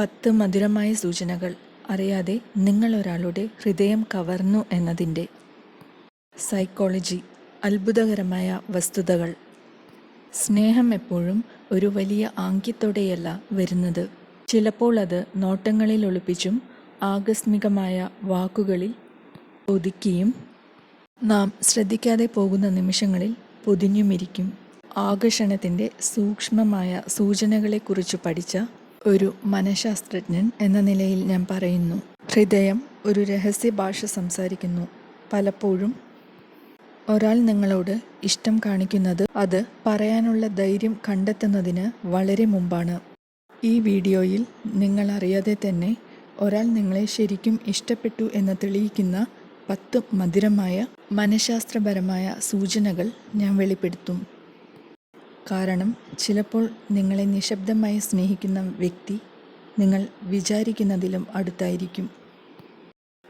പത്ത് മധുരമായ സൂചനകൾ. അറിയാതെ നിങ്ങൾ ഒരാളുടെ ഹൃദയം കവർന്നു എന്നതിന്റെ സൈക്കോളജി അത്ഭുതകരമായ വസ്തുതകൾ. സ്നേഹം എപ്പോഴും ഒരു വലിയ ആംഗ്യത്തോടെയല്ല വരുന്നത്. ചിലപ്പോൾ അത് നോട്ടങ്ങളിൽ ഒളിപ്പിച്ചും ആകസ്മികമായ വാക്കുകളിൽ ഒതുക്കിയും നാം ശ്രദ്ധിക്കാതെ പോകുന്ന നിമിഷങ്ങളിൽ പൊതിഞ്ഞുമിരിക്കും. ആകർഷണത്തിന്റെ സൂക്ഷ്മമായ സൂചനകളെക്കുറിച്ച് പഠിച്ച ഒരു മനഃശാസ്ത്രജ്ഞൻ എന്ന നിലയിൽ ഞാൻ പറയുന്നു. ഹൃദയം ഒരു രഹസ്യ ഭാഷ സംസാരിക്കുന്നു. പലപ്പോഴും ഒരാൾ നിങ്ങളോട് ഇഷ്ടം കാണിക്കുന്നത് അത് പറയാനുള്ള ധൈര്യം കണ്ടെത്തുന്നതിന് വളരെ മുമ്പാണ്. ഈ വീഡിയോയിൽ നിങ്ങൾ അറിയാതെ തന്നെ ഒരാൾ നിങ്ങളെ ശരിക്കും ഇഷ്ടപ്പെട്ടു എന്ന് തെളിയിക്കുന്ന പത്ത് മധുരമായ മനഃശാസ്ത്രപരമായ സൂചനകൾ ഞാൻ വെളിപ്പെടുത്തും. കാരണം ചിലപ്പോൾ നിങ്ങളെ നിശബ്ദമായി സ്നേഹിക്കുന്ന വ്യക്തി നിങ്ങൾ വിചാരിക്കുന്നതിലും അടുത്തായിരിക്കും.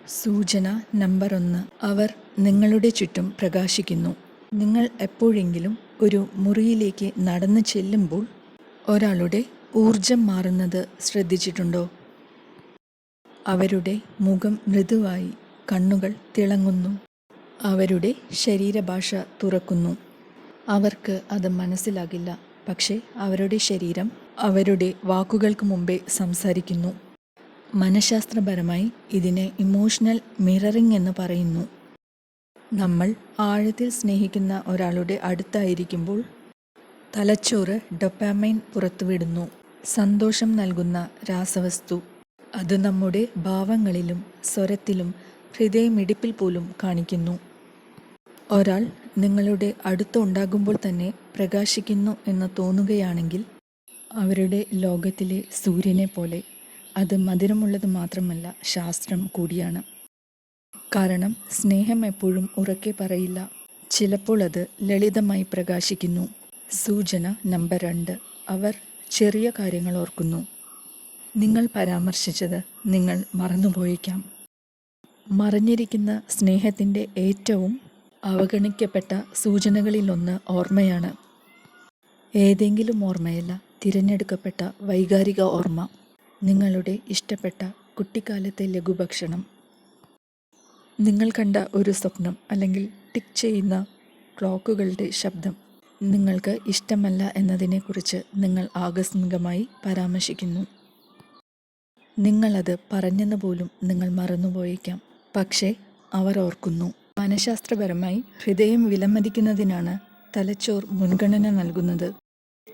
സൂചന നമ്പർ ഒന്ന്. അവർ നിങ്ങളുടെ ചുറ്റും പ്രകാശിക്കുന്നു. നിങ്ങൾ എപ്പോഴെങ്കിലും ഒരു മുറിയിലേക്ക് നടന്നു ചെല്ലുമ്പോൾ ഒരാളുടെ ഊർജം മാറുന്നത് ശ്രദ്ധിച്ചിട്ടുണ്ടോ? അവരുടെ മുഖം മൃദുവായി കണ്ണുകൾ തിളങ്ങുന്നു. അവരുടെ ശരീരഭാഷ തുറക്കുന്നു. അവർക്ക് അത് മനസ്സിലാകില്ല. പക്ഷേ അവരുടെ ശരീരം അവരുടെ വാക്കുകൾക്ക് മുമ്പേ സംസാരിക്കുന്നു. മനഃശാസ്ത്രപരമായി ഇതിനെ ഇമോഷണൽ മിററിംഗ് എന്ന് പറയുന്നു. നമ്മൾ ആഴത്തിൽ സ്നേഹിക്കുന്ന ഒരാളുടെ അടുത്തായിരിക്കുമ്പോൾ തലച്ചോറ് ഡൊപ്പാമൈൻ പുറത്തുവിടുന്നു. സന്തോഷം നൽകുന്ന രാസവസ്തു. അത് നമ്മുടെ ഭാവങ്ങളിലും സ്വരത്തിലും ഹൃദയമിടിപ്പിൽ പോലും കാണിക്കുന്നു. ഒരാൾ നിങ്ങളുടെ അടുത്ത് ഉണ്ടാകുമ്പോൾ തന്നെ പ്രകാശിക്കുന്നു എന്ന് തോന്നുകയാണെങ്കിൽ അവരുടെ ലോകത്തിലെ സൂര്യനെ പോലെ അത് മധുരമുള്ളത് മാത്രമല്ല ശാസ്ത്രം കൂടിയാണ്. കാരണം സ്നേഹം എപ്പോഴും ഉറക്കെ പറയില്ല. ചിലപ്പോൾ അത് ലളിതമായി പ്രകാശിക്കുന്നു. സൂചന നമ്പർ രണ്ട്. അവർ ചെറിയ കാര്യങ്ങൾ ഓർക്കുന്നു. നിങ്ങൾ പരാമർശിച്ചത് നിങ്ങൾ മറന്നുപോയേക്കാം. മറഞ്ഞിരിക്കുന്ന സ്നേഹത്തിന്റെ ഏറ്റവും അവഗണിക്കപ്പെട്ട സൂചനകളിലൊന്ന് ഓർമ്മയാണ്. ഏതെങ്കിലും ഓർമ്മയല്ല തിരഞ്ഞെടുക്കപ്പെട്ട വൈകാരിക ഓർമ്മ. നിങ്ങളുടെ ഇഷ്ടപ്പെട്ട കുട്ടിക്കാലത്തെ ലഘുഭക്ഷണം. നിങ്ങൾ കണ്ട ഒരു സ്വപ്നം അല്ലെങ്കിൽ ടിക് ചെയ്യുന്ന ക്ലോക്കുകളുടെ ശബ്ദം നിങ്ങൾക്ക് ഇഷ്ടമല്ല എന്നതിനെക്കുറിച്ച് നിങ്ങൾ ആകസ്മികമായി പരാമർശിക്കുന്നു. നിങ്ങളത് പറഞ്ഞെന്ന് പോലും നിങ്ങൾ മറന്നുപോയേക്കാം. പക്ഷേ അവർ ഓർക്കുന്നു. മനഃശാസ്ത്രപരമായി ഹൃദയം വിലമതിക്കുന്നതിനാണ് തലച്ചോർ മുൻഗണന നൽകുന്നത്.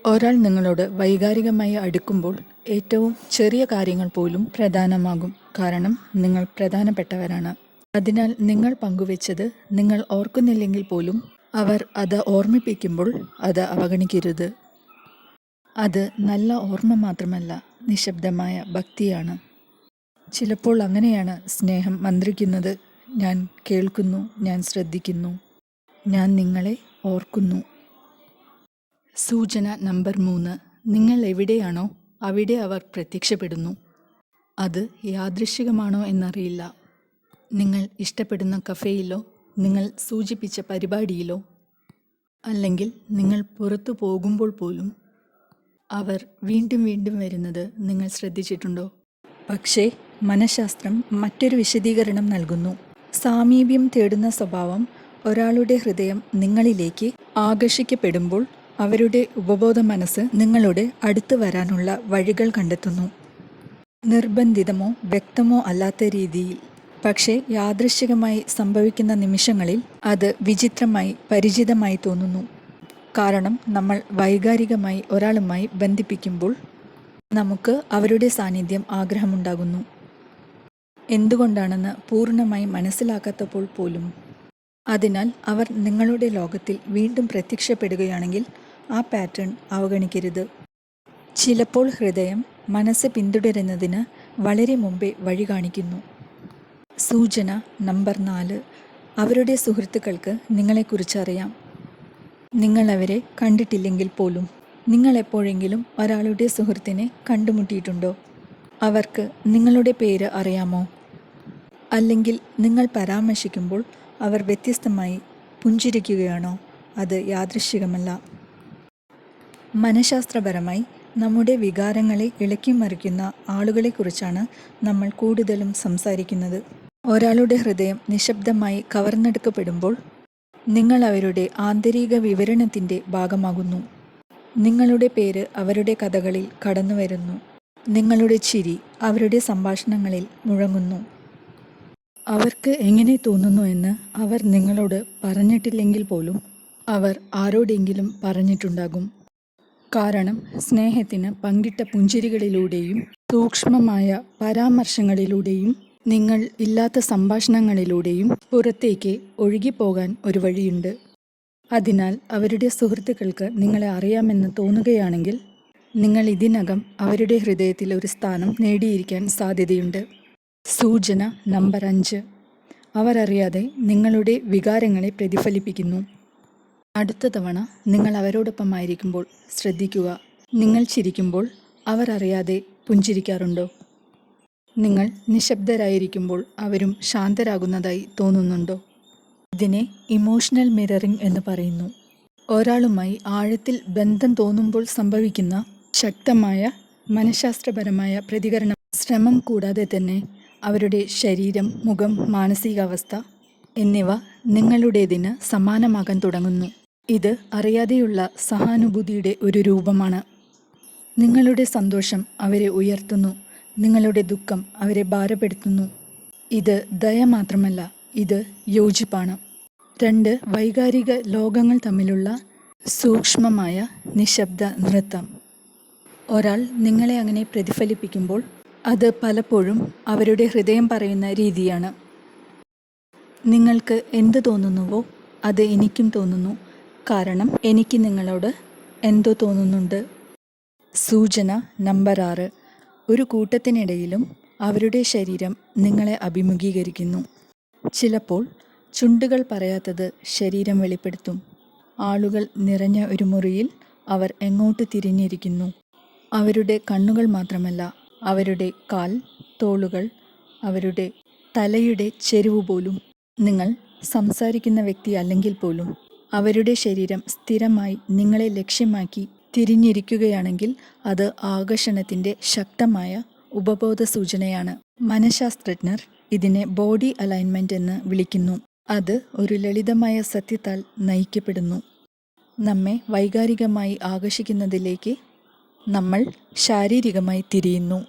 ഒരാൾ നിങ്ങളോട് വൈകാരികമായി അടുക്കുമ്പോൾ ഏറ്റവും ചെറിയ കാര്യങ്ങൾ പോലും പ്രധാനമാകും. കാരണം നിങ്ങൾ പ്രധാനപ്പെട്ടവരാണ്. അതിനാൽ നിങ്ങൾ പങ്കുവെച്ചത് നിങ്ങൾ ഓർക്കുന്നില്ലെങ്കിൽ പോലും അവർ അത് ഓർമ്മിപ്പിക്കുമ്പോൾ അത് അവഗണിക്കരുത്. അത് നല്ല ഓർമ്മ മാത്രമല്ല നിശബ്ദമായ ഭക്തിയാണ്. ചിലപ്പോൾ അങ്ങനെയാണ് സ്നേഹം മന്ത്രിക്കുന്നത്. ഞാൻ കേൾക്കുന്നു ഞാൻ ശ്രദ്ധിക്കുന്നു ഞാൻ നിങ്ങളെ ഓർക്കുന്നു. സൂചന നമ്പർ മൂന്ന്. നിങ്ങൾ എവിടെയാണോ അവിടെ അവർ പ്രത്യക്ഷപ്പെടുന്നു. അത് യാദൃശികമാണോ എന്നറിയില്ല. നിങ്ങൾ ഇഷ്ടപ്പെടുന്ന കഫേയിലോ നിങ്ങൾ സൂചിപ്പിച്ച പരിപാടിയിലോ അല്ലെങ്കിൽ നിങ്ങൾ പുറത്തു പോകുമ്പോൾ പോലും അവർ വീണ്ടും വീണ്ടും വരുന്നത് നിങ്ങൾ ശ്രദ്ധിച്ചിട്ടുണ്ടോ? പക്ഷേ മനഃശാസ്ത്രം മറ്റൊരു വിശദീകരണം നൽകുന്നു. സാമീപ്യം തേടുന്ന സ്വഭാവം ഒരാളുടെ ഹൃദയം നിങ്ങളിലേക്ക് ആകർഷിക്കപ്പെടുമ്പോൾ അവരുടെ ഉപബോധ മനസ്സ് നിങ്ങളുടെ അടുത്ത് വരാനുള്ള വഴികൾ കണ്ടെത്തുന്നു. നിർബന്ധിതമോ വ്യക്തമോ അല്ലാത്ത രീതിയിൽ പക്ഷേ യാദൃശ്ചികമായി സംഭവിക്കുന്ന നിമിഷങ്ങളിൽ അത് വിചിത്രമായി പരിചിതമായി തോന്നുന്നു. കാരണം നമ്മൾ വൈകാരികമായി ഒരാളുമായി ബന്ധിപ്പിക്കുമ്പോൾ നമുക്ക് അവരുടെ സാന്നിധ്യം ആഗ്രഹമുണ്ടാകുന്നു. എന്തുകൊണ്ടാണെന്ന് പൂർണമായി മനസ്സിലാക്കാത്തപ്പോൾ പോലും. അതിനാൽ അവർ നിങ്ങളുടെ ലോകത്തിൽ വീണ്ടും പ്രത്യക്ഷപ്പെടുകയാണെങ്കിൽ ആ പാറ്റേൺ അവഗണിക്കരുത്. ചിലപ്പോൾ ഹൃദയം മനസ്സ് പിന്തുടരുന്നതിന് വളരെ മുമ്പേ വഴി കാണിക്കുന്നു. സൂചന നമ്പർ നാല്. അവരുടെ സുഹൃത്തുക്കൾക്ക് നിങ്ങളെക്കുറിച്ചറിയാം നിങ്ങൾ അവരെ കണ്ടിട്ടില്ലെങ്കിൽ പോലും നിങ്ങൾ എപ്പോഴെങ്കിലും ഒരാളുടെ സുഹൃത്തിനെ കണ്ടുമുട്ടിയിട്ടുണ്ടോ? അവർക്ക് നിങ്ങളുടെ പേര് അറിയാമോ? അല്ലെങ്കിൽ നിങ്ങൾ പരാമർശിക്കുമ്പോൾ അവർ വ്യത്യസ്തമായി പുഞ്ചിരിക്കുകയാണോ? അത് യാദൃശ്ചികമല്ല. മനഃശാസ്ത്രപരമായി നമ്മുടെ വികാരങ്ങളെ ഇളക്കിമറിക്കുന്ന ആളുകളെക്കുറിച്ചാണ് നമ്മൾ കൂടുതലും സംസാരിക്കുന്നത്. ഒരാളുടെ ഹൃദയം നിശബ്ദമായി കവർന്നെടുക്കപ്പെടുമ്പോൾ നിങ്ങൾ അവരുടെ ആന്തരിക വിവരണത്തിന്റെ ഭാഗമാകുന്നു. നിങ്ങളുടെ പേര് അവരുടെ കഥകളിൽ കടന്നുവരുന്നു. നിങ്ങളുടെ ചിരി അവരുടെ സംഭാഷണങ്ങളിൽ മുഴങ്ങുന്നു. അവർക്ക് എങ്ങനെ തോന്നുന്നു എന്ന് അവർ നിങ്ങളോട് പറഞ്ഞിട്ടില്ലെങ്കിൽ പോലും അവർ ആരോടെങ്കിലും പറഞ്ഞിട്ടുണ്ടാകും. കാരണം സ്നേഹത്തിന് പങ്കിട്ട പുഞ്ചിരികളിലൂടെയും സൂക്ഷ്മമായ പരാമർശങ്ങളിലൂടെയും നിങ്ങൾ ഇല്ലാത്ത സംഭാഷണങ്ങളിലൂടെയും പുറത്തേക്ക് ഒഴുകിപ്പോകാൻ ഒരു വഴിയുണ്ട്. അതിനാൽ അവരുടെ സുഹൃത്തുക്കൾക്ക് നിങ്ങളെ അറിയാമെന്ന് തോന്നുകയാണെങ്കിൽ നിങ്ങൾ ഇതിനകം അവരുടെ ഹൃദയത്തിൽ ഒരു സ്ഥാനം നേടിയിരിക്കാൻ സാധ്യതയുണ്ട്. സൂചന നമ്പർ അഞ്ച്. അവരറിയാതെ നിങ്ങളുടെ വികാരങ്ങളെ പ്രതിഫലിപ്പിക്കുന്നു. അടുത്ത തവണ നിങ്ങൾ അവരോടൊപ്പമായിരിക്കുമ്പോൾ ശ്രദ്ധിക്കുക. നിങ്ങൾ ചിരിക്കുമ്പോൾ അവർ അറിയാതെ പുഞ്ചിരിക്കാറുണ്ടോ? നിങ്ങൾ നിശബ്ദരായിരിക്കുമ്പോൾ അവരും ശാന്തരാകുന്നതായി തോന്നുന്നുണ്ടോ? ഇതിനെ ഇമോഷണൽ മിററിംഗ് എന്ന് പറയുന്നു. ഒരാളുമായി ആഴത്തിൽ ബന്ധം തോന്നുമ്പോൾ സംഭവിക്കുന്ന ശക്തമായ മനഃശാസ്ത്രപരമായ പ്രതികരണം ശ്രമം കൂടാതെ തന്നെ അവരുടെ ശരീരം മുഖം മാനസികാവസ്ഥ എന്നിവ നിങ്ങളുടേതിന് സമാനമാകാൻ തുടങ്ങുന്നു. ഇത് അറിയാതെയുള്ള സഹാനുഭൂതിയുടെ ഒരു രൂപമാണ്. നിങ്ങളുടെ സന്തോഷം അവരെ ഉയർത്തുന്നു. നിങ്ങളുടെ ദുഃഖം അവരെ ഭാരപ്പെടുത്തുന്നു. ഇത് ദയ മാത്രമല്ല ഇത് യോജിപ്പാണ്. രണ്ട് വൈകാരിക ലോകങ്ങൾ തമ്മിലുള്ള സൂക്ഷ്മമായ നിശബ്ദ നൃത്തം. ഒരാൾ നിങ്ങളെ അങ്ങനെ പ്രതിഫലിപ്പിക്കുമ്പോൾ അത് പലപ്പോഴും അവരുടെ ഹൃദയം പറയുന്ന രീതിയാണ്. നിങ്ങൾക്ക് എന്ത് തോന്നുന്നുവോ അത് എനിക്കും തോന്നുന്നു. കാരണം എനിക്ക് നിങ്ങളോട് എന്തോ തോന്നുന്നുണ്ട്. സൂചന നമ്പർ ആറ്. ഒരു കൂട്ടത്തിനിടയിലും അവരുടെ ശരീരം നിങ്ങളെ അഭിമുഖീകരിക്കുന്നു. ചിലപ്പോൾ ചുണ്ടുകൾ പറയാത്തത് ശരീരം വെളിപ്പെടുത്തും. ആളുകൾ നിറഞ്ഞ ഒരു മുറിയിൽ അവർ എങ്ങോട്ട് തിരിഞ്ഞിരിക്കുന്നു. അവരുടെ കണ്ണുകൾ മാത്രമല്ല അവരുടെ കാൽ തോളുകൾ അവരുടെ തലയുടെ ചെരിവ് പോലും. നിങ്ങൾ സംസാരിക്കുന്ന വ്യക്തി അല്ലെങ്കിൽ പോലും അവരുടെ ശരീരം സ്ഥിരമായി നിങ്ങളെ ലക്ഷ്യമാക്കി തിരിഞ്ഞിരിക്കുകയാണെങ്കിൽ അത് ആകർഷണത്തിന്റെ ശക്തമായ ഉപബോധ സൂചനയാണ് മനഃശാസ്ത്രജ്ഞർ ഇതിനെ ബോഡി അലൈൻമെന്റ് എന്ന് വിളിക്കുന്നു. അത് ഒരു ലളിതമായ സത്യത്താൽ നയിക്കപ്പെടുന്നു. നമ്മെ വൈകാരികമായി ആകർഷിക്കുന്നതിലേക്ക് നമ്മൾ ശാരീരികമായി തിരിയുന്നു.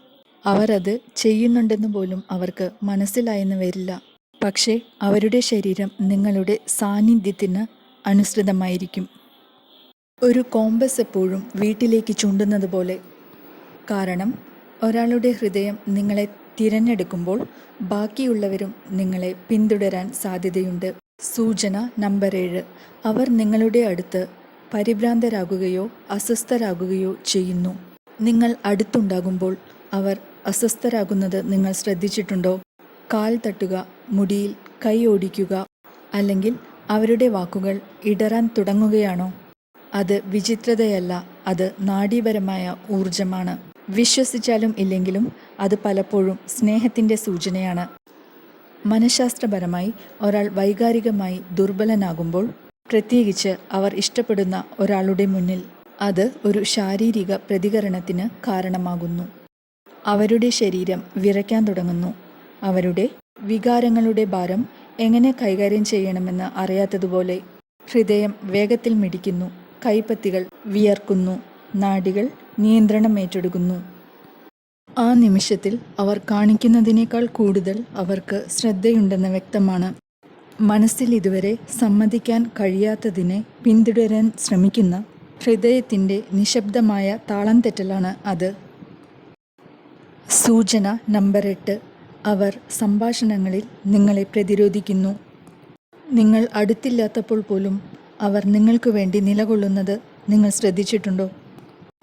അവരത് ചെയ്യുന്നുണ്ടെന്ന് പോലും അവർക്ക് മനസ്സിലായെന്ന് വരില്ല. പക്ഷേ അവരുടെ ശരീരം നിങ്ങളുടെ സാന്നിധ്യത്തിന് അനുസൃതമായിരിക്കും. ഒരു കോമ്പസ് എപ്പോഴും വീട്ടിലേക്ക് ചൂണ്ടുന്നത് പോലെ. കാരണം ഒരാളുടെ ഹൃദയം നിങ്ങളെ തിരഞ്ഞെടുക്കുമ്പോൾ ബാക്കിയുള്ളവരും നിങ്ങളെ പിന്തുടരാൻ സാധ്യതയുണ്ട്. സൂചന നമ്പർ ഏഴ്. അവർ നിങ്ങളുടെ അടുത്ത് പരിഭ്രാന്തരാകുകയോ അസ്വസ്ഥരാകുകയോ ചെയ്യുന്നു. നിങ്ങൾ അടുത്തുണ്ടാകുമ്പോൾ അവർ അസ്വസ്ഥരാകുന്നത് നിങ്ങൾ ശ്രദ്ധിച്ചിട്ടുണ്ടോ? കാൽ തട്ടുക മുടിയിൽ കൈ ഓടിക്കുക അല്ലെങ്കിൽ അവരുടെ വാക്കുകൾ ഇടറാൻ തുടങ്ങുകയാണോ? അത് വിചിത്രതയല്ല അത് നാഡീപരമായ ഊർജമാണ് വിശ്വസിച്ചാലും ഇല്ലെങ്കിലും അത് പലപ്പോഴും സ്നേഹത്തിന്റെ സൂചനയാണ്. മനഃശാസ്ത്രപരമായി ഒരാൾ വൈകാരികമായി ദുർബലനാകുമ്പോൾ പ്രത്യേകിച്ച് അവർ ഇഷ്ടപ്പെടുന്ന ഒരാളുടെ മുന്നിൽ അത് ഒരു ശാരീരിക പ്രതികരണത്തിന് കാരണമാകുന്നു. അവരുടെ ശരീരം വിറയ്ക്കാൻ തുടങ്ങുന്നു. അവരുടെ വികാരങ്ങളുടെ ഭാരം എങ്ങനെ കൈകാര്യം ചെയ്യണമെന്ന് അറിയാത്തതുപോലെ ഹൃദയം വേഗത്തിൽ മിടിക്കുന്നു. കൈപ്പത്തികൾ വിയർക്കുന്നു. നാടികൾ നിയന്ത്രണം ഏറ്റെടുക്കുന്നു. ആ നിമിഷത്തിൽ അവർ കാണിക്കുന്നതിനേക്കാൾ കൂടുതൽ അവർക്ക് ശ്രദ്ധയുണ്ടെന്ന് വ്യക്തമാണ് മനസ്സിൽ ഇതുവരെ സമ്മതിക്കാൻ കഴിയാത്തതിനെ പിന്തുടരാൻ ശ്രമിക്കുന്ന ഹൃദയത്തിന്റെ നിശബ്ദമായ താളം തെറ്റലാണ് അത്. സൂചന നമ്പർ എട്ട്. അവർ സംഭാഷണങ്ങളിൽ നിങ്ങളെ പ്രതിരോധിക്കുന്നു. നിങ്ങൾ അടുത്തില്ലാത്തപ്പോൾ പോലും അവർ നിങ്ങൾക്ക് വേണ്ടി നിലകൊള്ളുന്നത് നിങ്ങൾ ശ്രദ്ധിച്ചിട്ടുണ്ടോ?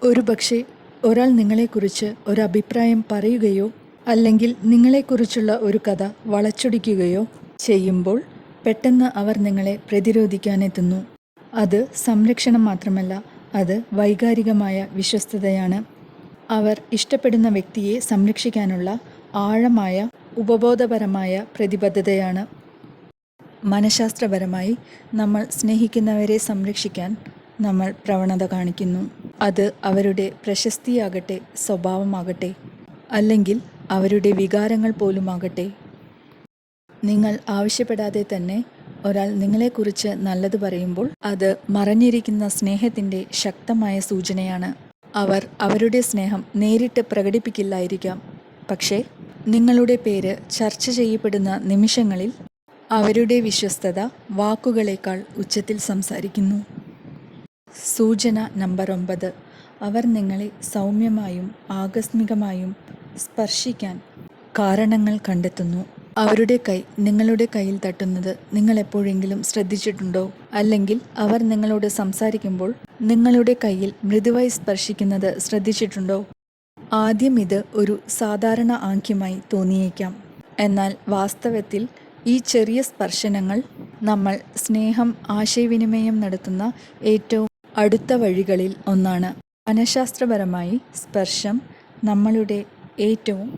ഒരുപക്ഷെ ഒരാൾ നിങ്ങളെക്കുറിച്ച് ഒരു അഭിപ്രായം പറയുകയോ അല്ലെങ്കിൽ നിങ്ങളെക്കുറിച്ചുള്ള ഒരു കഥ വളച്ചൊടിക്കുകയോ ചെയ്യുമ്പോൾ പെട്ടെന്ന് അവർ നിങ്ങളെ പ്രതിരോധിക്കാനെത്തുന്നു. അത് സംരക്ഷണം മാത്രമല്ല അത് വൈകാരികമായ വിശ്വസ്തതയാണ്. അവർ ഇഷ്ടപ്പെടുന്ന വ്യക്തിയെ സംരക്ഷിക്കാനുള്ള ആഴമായ ഉപബോധപരമായ പ്രതിബദ്ധതയാണ്. മനഃശാസ്ത്രപരമായി നമ്മൾ സ്നേഹിക്കുന്നവരെ സംരക്ഷിക്കാൻ നമ്മൾ പ്രവണത കാണിക്കുന്നു. അത് അവരുടെ പ്രശസ്തിയാകട്ടെ സ്വഭാവമാകട്ടെ അല്ലെങ്കിൽ അവരുടെ വികാരങ്ങൾ പോലുമാകട്ടെ. നിങ്ങൾ ആവശ്യപ്പെടാതെ തന്നെ ഒരാൾ നിങ്ങളെക്കുറിച്ച് നല്ലത് പറയുമ്പോൾ അത് മറഞ്ഞിരിക്കുന്ന സ്നേഹത്തിന്റെ ശക്തമായ സൂചനയാണ്. അവർ അവരുടെ സ്നേഹം നേരിട്ട് പ്രകടിപ്പിക്കില്ലായിരിക്കാം. പക്ഷേ നിങ്ങളുടെ പേര് ചർച്ച ചെയ്യപ്പെടുന്ന നിമിഷങ്ങളിൽ അവരുടെ വിശ്വസ്തത വാക്കുകളേക്കാൾ ഉച്ചത്തിൽ സംസാരിക്കുന്നു. സൂചന നമ്പർ ഒമ്പത്. അവർ നിങ്ങളെ സൗമ്യമായും ആകസ്മികമായും സ്പർശിക്കാൻ കാരണങ്ങൾ കണ്ടെത്തുന്നു. അവരുടെ കൈ നിങ്ങളുടെ കയ്യിൽ തട്ടുന്നത് നിങ്ങൾ എപ്പോഴെങ്കിലും ശ്രദ്ധിച്ചിട്ടുണ്ടോ? അല്ലെങ്കിൽ അവർ നിങ്ങളോട് സംസാരിക്കുമ്പോൾ നിങ്ങളുടെ കയ്യിൽ മൃദുവായി സ്പർശിക്കുന്നത് ശ്രദ്ധിച്ചിട്ടുണ്ടോ? ആദ്യം ഇത് ഒരു സാധാരണ ആംഗ്യമായി തോന്നിയേക്കാം. എന്നാൽ വാസ്തവത്തിൽ ഈ ചെറിയ സ്പർശനങ്ങൾ നമ്മൾ സ്നേഹം ആശയവിനിമയം നടത്തുന്ന ഏറ്റവും അടുത്ത വഴികളിൽ ഒന്നാണ്. മനഃശാസ്ത്രപരമായി സ്പർശം നമ്മളുടെ ഏറ്റവും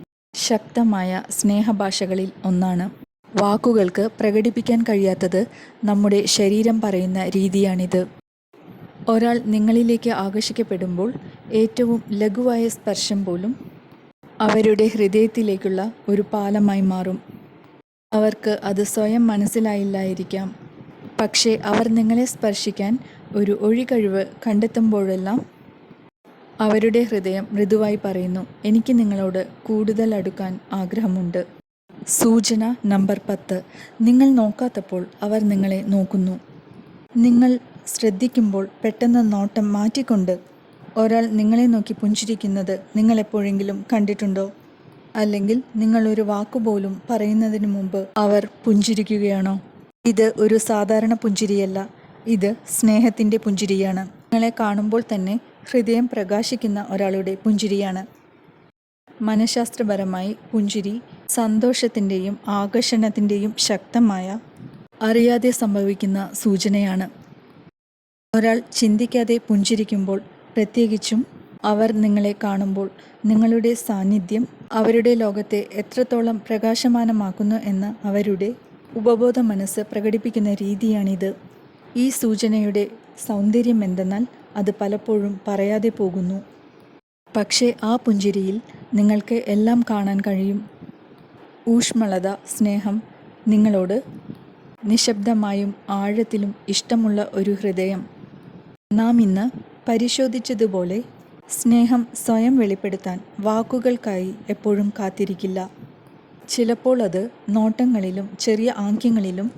ശക്തമായ സ്നേഹഭാഷകളിൽ ഒന്നാണ്. വാക്കുകൾക്ക് പ്രകടിപ്പിക്കാൻ കഴിയാത്തത് നമ്മുടെ ശരീരം പറയുന്ന രീതിയാണിത്. ഒരാൾ നിങ്ങളിലേക്ക് ആകർഷിക്കപ്പെടുമ്പോൾ ഏറ്റവും ലഘുവായ സ്പർശം പോലും അവരുടെ ഹൃദയത്തിലേക്കുള്ള ഒരു പാലമായി മാറും. അവർക്ക് അത് സ്വയം മനസ്സിലായില്ലായിരിക്കാം. പക്ഷേ അവർ നിങ്ങളെ സ്പർശിക്കാൻ ഒരു ഒഴികഴിവ് കണ്ടെത്തുമ്പോഴെല്ലാം അവരുടെ ഹൃദയം മൃദുവായി പറയുന്നു. എനിക്ക് നിങ്ങളോട് കൂടുതൽ അടുക്കാൻ ആഗ്രഹമുണ്ട്. സൂചന നമ്പർ പത്ത്. നിങ്ങൾ നോക്കാത്തപ്പോൾ അവർ നിങ്ങളെ നോക്കുന്നു. നിങ്ങൾ ശ്രദ്ധിക്കുമ്പോൾ പെട്ടെന്ന് നോട്ടം മാറ്റിക്കൊണ്ട് ഒരാൾ നിങ്ങളെ നോക്കി പുഞ്ചിരിക്കുന്നത് നിങ്ങൾ എപ്പോഴെങ്കിലും കണ്ടിട്ടുണ്ടോ? അല്ലെങ്കിൽ നിങ്ങളൊരു വാക്കുപോലും പറയുന്നതിന് മുമ്പ് അവർ പുഞ്ചിരിക്കുകയാണോ? ഇത് ഒരു സാധാരണ പുഞ്ചിരിയല്ല. ഇത് സ്നേഹത്തിന്റെ പുഞ്ചിരിയാണ്. നിങ്ങളെ കാണുമ്പോൾ തന്നെ ഹൃദയം പ്രകാശിക്കുന്ന ഒരാളുടെ പുഞ്ചിരിയാണ്. മനഃശാസ്ത്രപരമായി പുഞ്ചിരി സന്തോഷത്തിന്റെയും ആകർഷണത്തിന്റെയും ശക്തമായ അറിയാതെ സംഭവിക്കുന്ന സൂചനയാണ്. ഒരാൾ ചിന്തിക്കാതെ പുഞ്ചിരിക്കുമ്പോൾ പ്രത്യേകിച്ചും അവർ നിങ്ങളെ കാണുമ്പോൾ നിങ്ങളുടെ സാന്നിധ്യം അവരുടെ ലോകത്തെ എത്രത്തോളം പ്രകാശമാനമാക്കുന്നു എന്ന് അവരുടെ ഉപബോധ മനസ്സ് പ്രകടിപ്പിക്കുന്ന രീതിയാണിത്. ഈ സൂചനയുടെ സൗന്ദര്യം എന്തെന്നാൽ അത് പലപ്പോഴും പറയാതെ പോകുന്നു. പക്ഷേ ആ പുഞ്ചിരിയിൽ നിങ്ങൾക്ക് എല്ലാം കാണാൻ കഴിയും. ഊഷ്മളത സ്നേഹം നിങ്ങളോട് നിശബ്ദമായും ആഴത്തിലും ഇഷ്ടമുള്ള ഒരു ഹൃദയം. നാം ഇന്ന് പരിശോധിച്ചതുപോലെ സ്നേഹം സ്വയം വെളിപ്പെടുത്താൻ വാക്കുകൾക്കായി എപ്പോഴും കാത്തിരിക്കില്ല. ചിലപ്പോൾ അത് നോട്ടങ്ങളിലും ചെറിയ ആംഗ്യങ്ങളിലും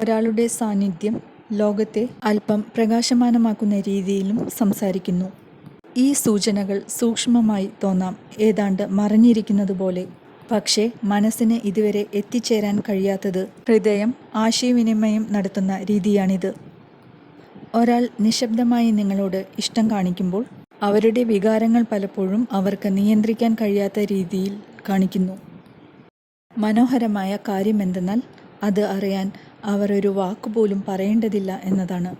ഒരാളുടെ സാന്നിധ്യം ലോകത്തെ അല്പം പ്രകാശമാനമാക്കുന്ന രീതിയിലും സംസാരിക്കുന്നു. ഈ സൂചനകൾ സൂക്ഷ്മമായി തോന്നാം. ഏതാണ്ട് മറഞ്ഞിരിക്കുന്നത് പോലെ പക്ഷേ മനസ്സിന് ഇതുവരെ എത്തിച്ചേരാൻ കഴിയാത്തത് ഹൃദയം ആശയവിനിമയം നടത്തുന്ന രീതിയാണിത്. ഒരാൾ നിശബ്ദമായി നിങ്ങളോട് ഇഷ്ടം കാണിക്കുമ്പോൾ അവരുടെ വികാരങ്ങൾ പലപ്പോഴും അവർക്ക് നിയന്ത്രിക്കാൻ കഴിയാത്ത രീതിയിൽ കാണിക്കുന്നു. മനോഹരമായ കാര്യമെന്തെന്നാൽ അത് അറിയാൻ അവർ ഒരു വാക്കുപോലും പറയേണ്ടതില്ല എന്നതാണ്.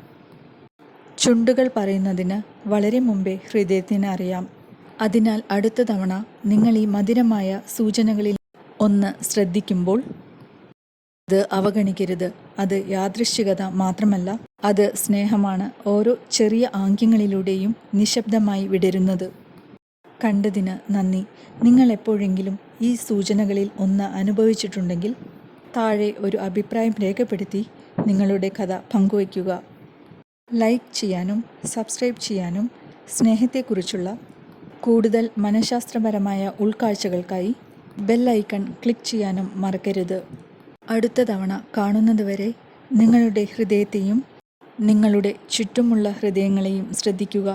ചുണ്ടുകൾ പറയുന്നതിന് വളരെ മുമ്പേ ഹൃദയത്തിന് അറിയാം. അതിനാൽ അടുത്ത തവണ നിങ്ങൾ ഈ മധുരമായ സൂചനകളിൽ ഒന്ന് ശ്രദ്ധിക്കുമ്പോൾ അത് അവഗണിക്കരുത്. അത് യാദൃശ്ചികത മാത്രമല്ല അത് സ്നേഹമാണ് ഓരോ ചെറിയ ആംഗ്യങ്ങളിലൂടെയും നിശബ്ദമായി വിടരുന്നത്. കണ്ടതിന് നന്ദി. നിങ്ങൾ എപ്പോഴെങ്കിലും ഈ സൂചനകളിൽ ഒന്ന് അനുഭവിച്ചിട്ടുണ്ടെങ്കിൽ താഴെ ഒരു അഭിപ്രായം രേഖപ്പെടുത്തി നിങ്ങളുടെ കഥ പങ്കുവയ്ക്കുക. ലൈക്ക് ചെയ്യാനും സബ്സ്ക്രൈബ് ചെയ്യാനും സ്നേഹത്തെക്കുറിച്ചുള്ള കൂടുതൽ മനഃശാസ്ത്രപരമായ ഉൾക്കാഴ്ചകൾക്കായി ബെല്ലൈക്കൺ ക്ലിക്ക് ചെയ്യാനും മറക്കരുത്. അടുത്ത തവണ കാണുന്നതുവരെ നിങ്ങളുടെ ഹൃദയത്തെയും നിങ്ങളുടെ ചുറ്റുമുള്ള ഹൃദയങ്ങളെയും ശ്രദ്ധിക്കുക.